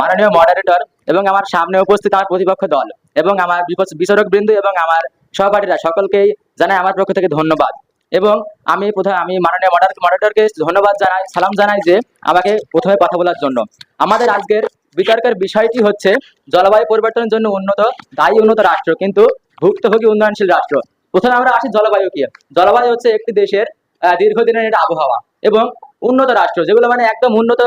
মাননীয় মডারেটর এবং আমার সামনে উপস্থিত আমার প্রতিপক্ষ দল এবং আমার বিচারক বৃন্দ এবং আমার সহপাঠীরা সকলকেই জানাই আমার পক্ষ থেকে ধন্যবাদ। এবং আমি প্রথমে আমি মাননীয় মডার মডারেটরকে ধন্যবাদ জানাই, সালাম জানাই যে আমাকে প্রথমে কথা বলার জন্য। আমাদের আজকের বিতর্কের বিষয়টি হচ্ছে জলবায়ু পরিবর্তনের জন্য উন্নত, দায়ী উন্নত রাষ্ট্র কিন্তু ভুক্তভোগী উন্নয়নশীল রাষ্ট্র। প্রথমে আমরা আসি জলবায়ু কি জলবায়ু হচ্ছে একটি দেশের দীর্ঘদিনের একটা আবহাওয়া এবং উন্নত রাষ্ট্র, যেগুলো মানে একদম উন্নত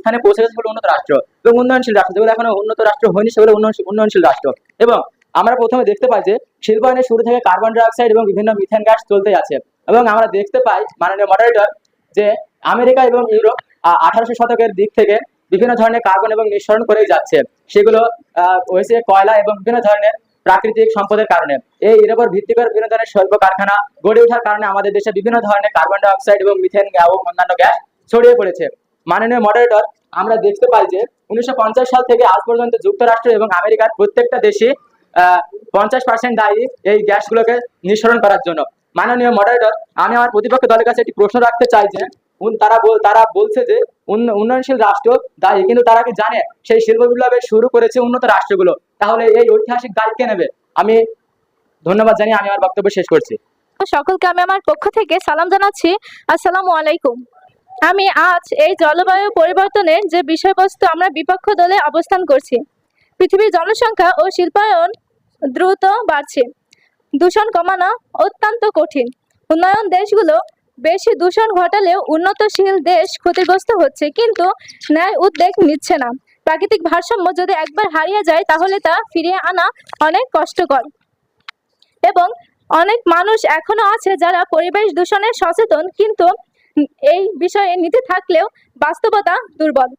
স্থানে পৌঁছে গেছে সেগুলো উন্নত রাষ্ট্র এবং উন্নয়নশীল রাষ্ট্র, যেগুলো এখনও উন্নত রাষ্ট্র হয়নি সেগুলো উন্নয়নশীল রাষ্ট্র। এবং আমরা প্রথমে দেখতে পাই যে শিল্পায়নের শুরু থেকে কার্বন ডাইঅক্সাইড এবং বিভিন্ন মিথেন গ্যাস চলতে আছে এবং আমরা দেখতে পাই মাননীয় মডারেটর যে আমেরিকা এবং ইউরোপ আঠারোশো শতকের দিক থেকে বিভিন্ন ধরনের কার্বন এবং নিঃসরণ করেই যাচ্ছে। সেগুলো হয়েছে কয়লা এবং বিভিন্ন ধরনের প্রাকৃতিক সম্পদের কারণে। এই এর উপর ভিত্তি করে বিভিন্ন ধরনের শিল্প কারখানা গড়ে ওঠার কারণে আমাদের দেশে বিভিন্ন ধরনের কার্বন ডাইঅক্সাইড এবং মিথেন এবং অন্যান্য গ্যাস ছড়িয়ে পড়েছে। মাননীয় মডারেটর আমরা দেখতে পাই যে উনিশশো পঞ্চাশ সাল থেকে আজ পর্যন্ত যুক্তরাষ্ট্র এবং আমেরিকার প্রত্যেকটা দেশে পঞ্চাশ পার্সেন্ট দায়ী এই গ্যাসগুলোকে নিঃসরণ করার জন্য। মাননীয় মডারেটর আমি আমার প্রতিপক্ষ দলের কাছে একটি প্রশ্ন রাখতে চাই যে তারা তারা বলছে যে উন্ন- উন্নয়নশীল রাষ্ট্র দায়ী, কিন্তু তারা কি জানে? সেই শিল্প বিপ্লবের শুরু করেছে উন্নত রাষ্ট্রগুলো। তাহলে এই ঐতিহাসিক দায়িত্ব কে নেবে? আমি ধন্যবাদ জানিয়ে আমি আমার বক্তব্য শেষ করছি। সকলকে আমি আমার পক্ষ থেকে সালাম জানাচ্ছি। আসসালামু আলাইকুম। আমি আজ এই জলবায়ু পরিবর্তনের যে বিষয়বস্তু আমরা বিপক্ষ দলে অবস্থান করছি, পৃথিবীর জনসংখ্যা ও শিল্পায়ন দ্রুত বাড়ছে। দূষণ কমানো অত্যন্ত কঠিন। উন্নয়ন দেশগুলো বেশি দূষণ ঘটালেও উন্নতশীল দেশ ক্ষতিগ্রস্ত হচ্ছে, কিন্তু ন্যায় উদ্বেগ নিচ্ছে না। প্রাকৃতিক ভারসাম্য যদি একবার হারিয়ে যায়, তাহলে তা ফিরিয়ে আনা অনেক কষ্টকর। এবং অনেক মানুষ এখনও আছে যারা পরিবেশ দূষণে সচেতন, কিন্তু এই বিষয়ে নীতি থাকলেও বাস্তবতা দুর্বল।